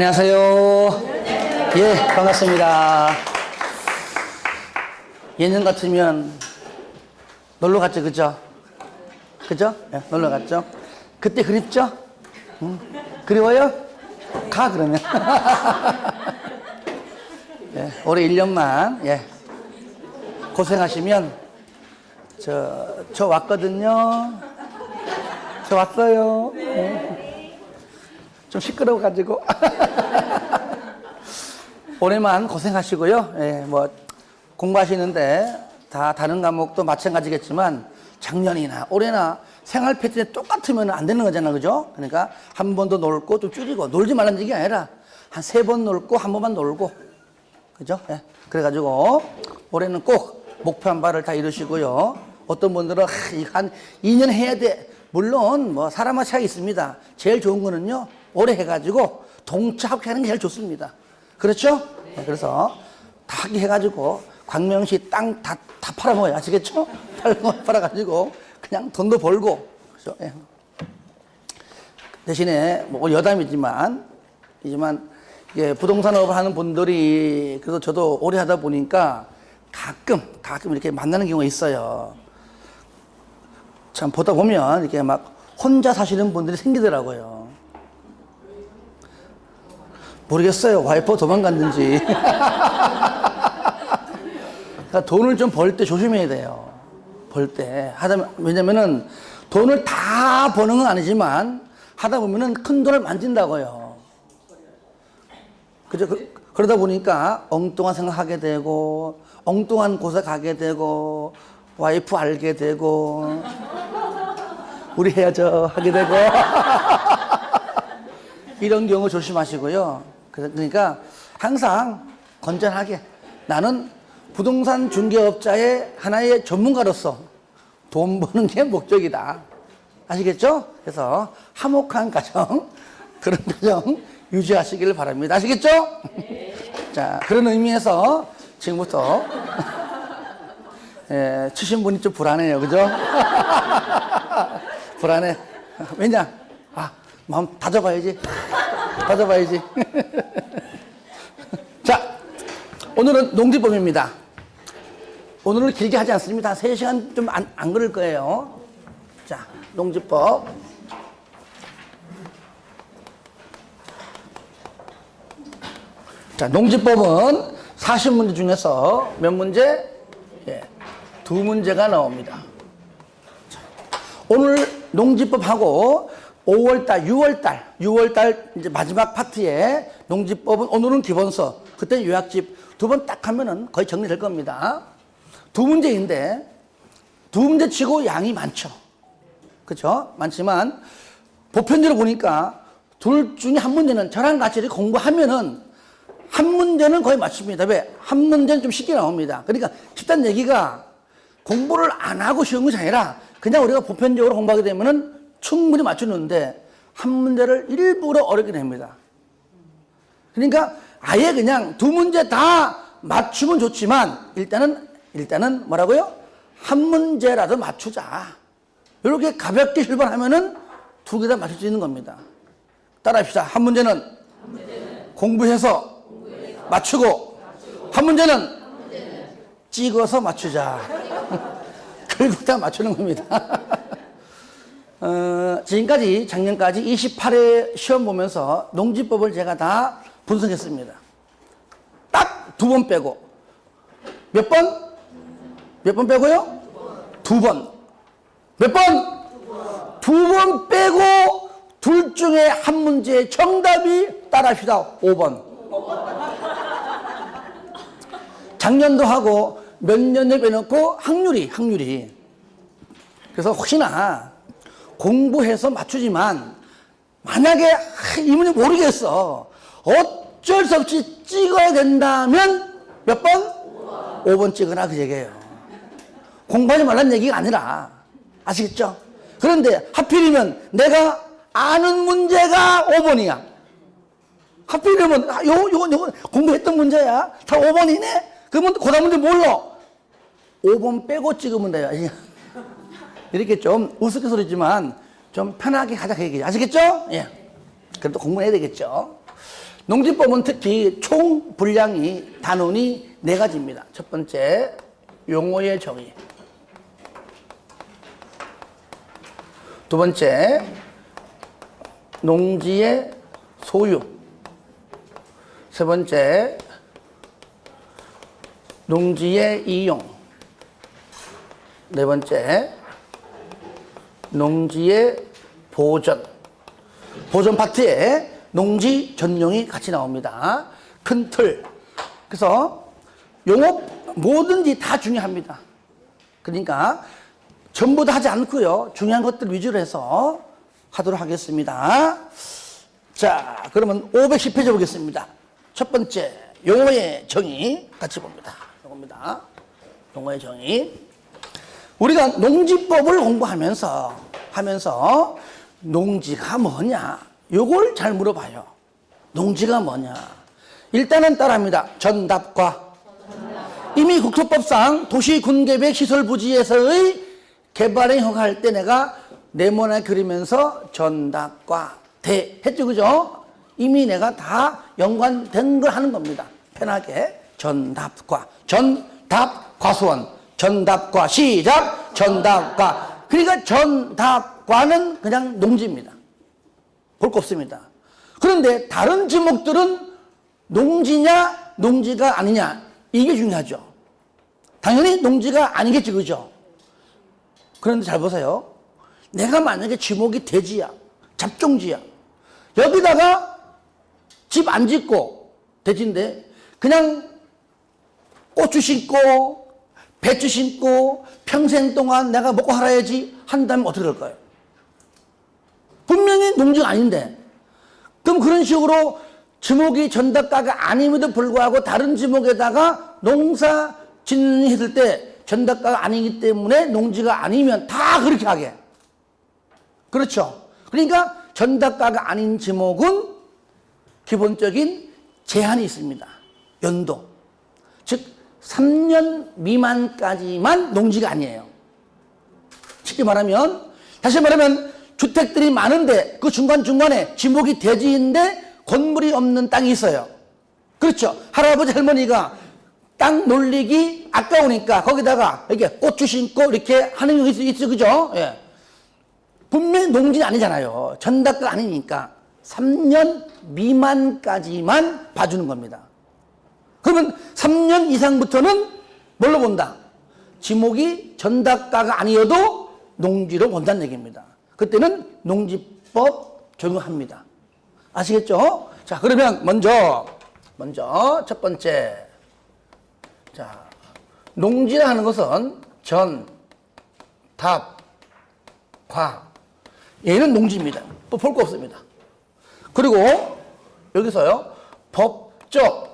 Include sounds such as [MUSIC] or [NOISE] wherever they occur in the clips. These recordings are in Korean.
안녕하세요. 예, 반갑습니다. 예년 같으면 놀러 갔죠, 그죠? 그죠? 예, 놀러 갔죠? 그때 그립죠? 응? 그리워요? 가, 그러면. [LAUGHS] 예, 올해 1년만, 예, 고생하시면, 저, 저 왔거든요. 저 왔어요. 예. 좀 시끄러워가지고. [LAUGHS] 올해만 고생하시고요. 예, 뭐, 공부하시는데 다 다른 과목도 마찬가지겠지만 작년이나 올해나 생활 패턴이 똑같으면 안 되는 거잖아. 그죠? 그러니까 한 번 더 놀고 좀 줄이고 놀지 말라는 얘기 아니라 한 세 번 놀고 한 번만 놀고. 그죠? 예. 그래가지고 올해는 꼭 목표 한 바를 다 이루시고요. 어떤 분들은 한 2년 해야 돼. 물론 뭐 사람마다 차이 있습니다. 제일 좋은 거는요. 오래 해가지고 동차하게 하는 게 제일 좋습니다. 그렇죠? 네, 그래서 다 해가지고 광명시 땅 다 다 팔아먹어요. 아시겠죠? [LAUGHS] 팔아가지고 그냥 돈도 벌고 그죠? 예. 대신에 뭐 여담이지만 이지만 이게 부동산업을 하는 분들이 그래도 저도 오래 하다 보니까 가끔 가끔 이렇게 만나는 경우가 있어요. 참 보다 보면 이렇게 막 혼자 사시는 분들이 생기더라고요. 모르겠어요. 와이프 도망갔는지. [LAUGHS] 그러니까 돈을 좀 벌 때 조심해야 돼요. 벌 때. 하다, 왜냐면은 돈을 다 버는 건 아니지만 하다 보면은 큰 돈을 만진다고요. 그죠? 그, 그러다 보니까 엉뚱한 생각하게 되고, 엉뚱한 곳에 가게 되고, 와이프 알게 되고, 우리 헤어져 하게 되고, [LAUGHS] 이런 경우 조심하시고요. 그러니까 항상 건전하게 나는 부동산 중개업자의 하나의 전문가로서 돈 버는 게 목적이다. 아시겠죠? 그래서 화목한 가정, [LAUGHS] 그런 가정 유지하시기를 바랍니다. 아시겠죠? [LAUGHS] 자, 그런 의미에서 지금부터 [LAUGHS] 예, 치신 분이 좀 불안해요. 그죠? 불안해. 왜냐? 아, 마음 다져봐야지. 다져봐야지. 자, 오늘은 농지법입니다. 오늘은 길게 하지 않습니다. 3시간 좀 안, 안 걸을 거예요. 자, 농지법. 자, 농지법은 40문제 중에서 몇 문제? 예, 두 문제가 나옵니다. 자, 오늘 농지법하고 5월달, 6월달, 6월달 이제 마지막 파트에 농지법은 오늘은 기본서, 그때 요약집 두 번 딱 하면은 거의 정리될 겁니다. 두 문제인데 두 문제 치고 양이 많죠. 그렇죠? 많지만 보편적으로 보니까 둘 중에 한 문제는 저랑 같이 공부하면은 한 문제는 거의 맞춥니다. 왜? 한 문제는 좀 쉽게 나옵니다. 그러니까 쉽다는 얘기가 공부를 안 하고 쉬운 것이 아니라 그냥 우리가 보편적으로 공부하게 되면은 충분히 맞추는데 한 문제를 일부러 어렵게 냅니다. 그러니까 아예 그냥 두 문제 다 맞추면 좋지만 일단은 일단은 뭐라고요? 한 문제라도 맞추자. 이렇게 가볍게 출발하면은 두 개 다 맞출 수 있는 겁니다. 따라합시다. 한 문제는, 공부해서, 맞추고, 한 문제는, 찍어서 맞추자. [LAUGHS] 결국 다 맞추는 겁니다. [LAUGHS] 어, 지금까지 작년까지 28회 시험 보면서 농지법을 제가 다 분석했습니다. 딱 두 번 빼고 몇 번? 몇 번 빼고요? 두 번. 몇 번? 두 번 빼고 둘 중에 한 문제의 정답이 따라합시다. 5번. 작년도 하고 몇 년에 빼놓고 확률이, 확률이. 그래서 혹시나 공부해서 맞추지만 만약에 이 문제 모르겠어. 어쩔 수 없이 찍어야 된다면 몇 번? 5번 찍으라 그 얘기예요. 공부하지 말라는 얘기가 아니라 아시겠죠? 그런데 하필이면 내가 아는 문제가 5번이야. 하필이면 아, 요, 요, 요 공부했던 문제야. 다 5번이네? 그러면 고다 문제 몰라. 5번 빼고 찍으면 돼요. [LAUGHS] 이렇게 좀 우스갯소리지만 좀 편하게 가자 그 얘기죠. 아시겠죠? 예. 그래도 공부해야 되겠죠. 농지법은 특히 총 분량이 단원이 네 가지입니다. 첫 번째, 용어의 정의. 두 번째, 농지의 소유. 세 번째, 농지의 이용. 네 번째, 농지의 보전. 보전 파트에 농지 전용이 같이 나옵니다. 큰 틀. 그래서 용어 뭐든지 다 중요합니다. 그러니까 전부 다 하지 않고요. 중요한 것들 위주로 해서 하도록 하겠습니다. 자, 그러면 510페이지 보겠습니다. 첫 번째, 용어의 정의 같이 봅니다. 이겁니다. 용어의 정의. 우리가 농지법을 공부하면서 하면서 농지가 뭐냐? 요걸 잘 물어봐요. 농지가 뭐냐? 일단은 따라합니다. 전답과 이미 국토법상 도시군계획 시설부지에서의 개발에 허가할 때 내가 네모나 그리면서 전답과 대 했죠, 그죠? 이미 내가 다 연관된 걸 하는 겁니다. 편하게 전답과 전답 과수원 전답과 시작 전답과 그러니까 전답과는 그냥 농지입니다. 볼 거 없습니다. 그런데 다른 지목들은 농지냐 농지가 아니냐 이게 중요하죠. 당연히 농지가 아니겠지 그죠? 그런데 잘 보세요. 내가 만약에 지목이 돼지야 잡종지야 여기다가 집 안 짓고 돼지인데 그냥 고추 심고 배추 심고 평생 동안 내가 먹고 살아야지 한다면 어떻게 될까요? 분명히 농지가 아닌데. 그럼 그런 식으로 지목이 전답가가 아님에도 불구하고 다른 지목에다가 농사 짓는 했을 때 전답가가 아니기 때문에 농지가 아니면 다 그렇게 하게. 그렇죠? 그러니까 전답가가 아닌 지목은 기본적인 제한이 있습니다. 연도. 즉 3년 미만까지만 농지가 아니에요. 쉽게 말하면 다시 말하면 주택들이 많은데 그 중간중간에 지목이 대지인데 건물이 없는 땅이 있어요. 그렇죠. 할아버지 할머니가 땅 놀리기 아까우니까 거기다가 이렇게 고추 심고 이렇게 하는 경우 있, 있죠. 그죠? 예. 분명히 농지는 아니잖아요. 전답가 아니니까 3년 미만까지만 봐주는 겁니다. 그러면 3년 이상부터는 뭘로 본다? 지목이 전답가가 아니어도 농지로 본다는 얘기입니다. 그때는 농지법 적용합니다. 아시겠죠? 자, 그러면 먼저, 먼저 첫 번째. 자, 농지라 하는 것은 전, 답, 과. 얘는 농지입니다. 또 볼 거 없습니다. 그리고 여기서요, 법적,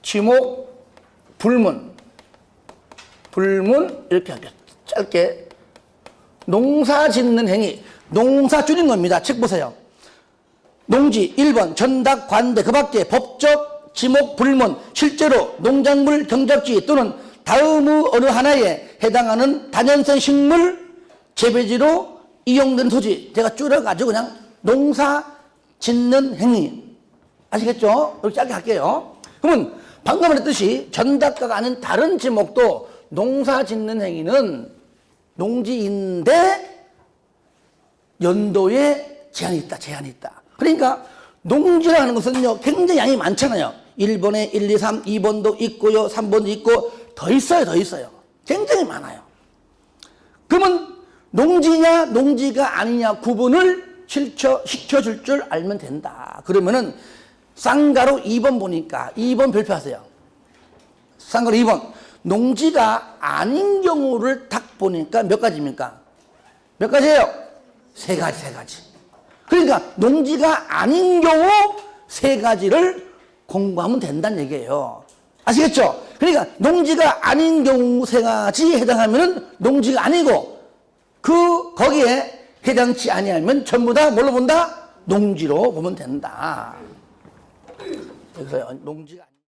지목, 불문. 불문, 이렇게 하겠 짧게 농사 짓는 행위, 농사 줄인 겁니다. 책 보세요. 농지 1번 전답 관대 그 밖에 법적 지목 불문 실제로 농작물 경작지 또는 다음의 어느 하나에 해당하는 단연성 식물 재배지로 이용된 소지 제가 줄여가지고 그냥 농사 짓는 행위 아시겠죠? 이렇게 짧게 할게요. 그러면 방금 말했듯이 전답가가 아닌 다른 지목도 농사 짓는 행위는 농지인데 연도에 제한이 있다, 제한이 있다. 그러니까 농지라는 것은요, 굉장히 양이 많잖아요. 1번에 1, 2, 3, 2번도 있고요, 3번도 있고, 더 있어요, 더 있어요. 굉장히 많아요. 그러면 농지냐, 농지가 아니냐 구분을 실쳐, 시켜줄 줄 알면 된다. 그러면은 쌍가로 2번 보니까 2번 별표하세요. 쌍가로 2번. 농지가 아닌 경우를 딱 보니까 몇 가지입니까? 몇 가지예요? 세 가지, 세 가지. 그러니까 농지가 아닌 경우 세 가지를 공부하면 된다는 얘기예요. 아시겠죠? 그러니까 농지가 아닌 경우 세 가지 해당하면 농지가 아니고 그 거기에 해당치 아니하면 전부 다 뭘로 본다? 농지로 보면 된다. 그래서 농지가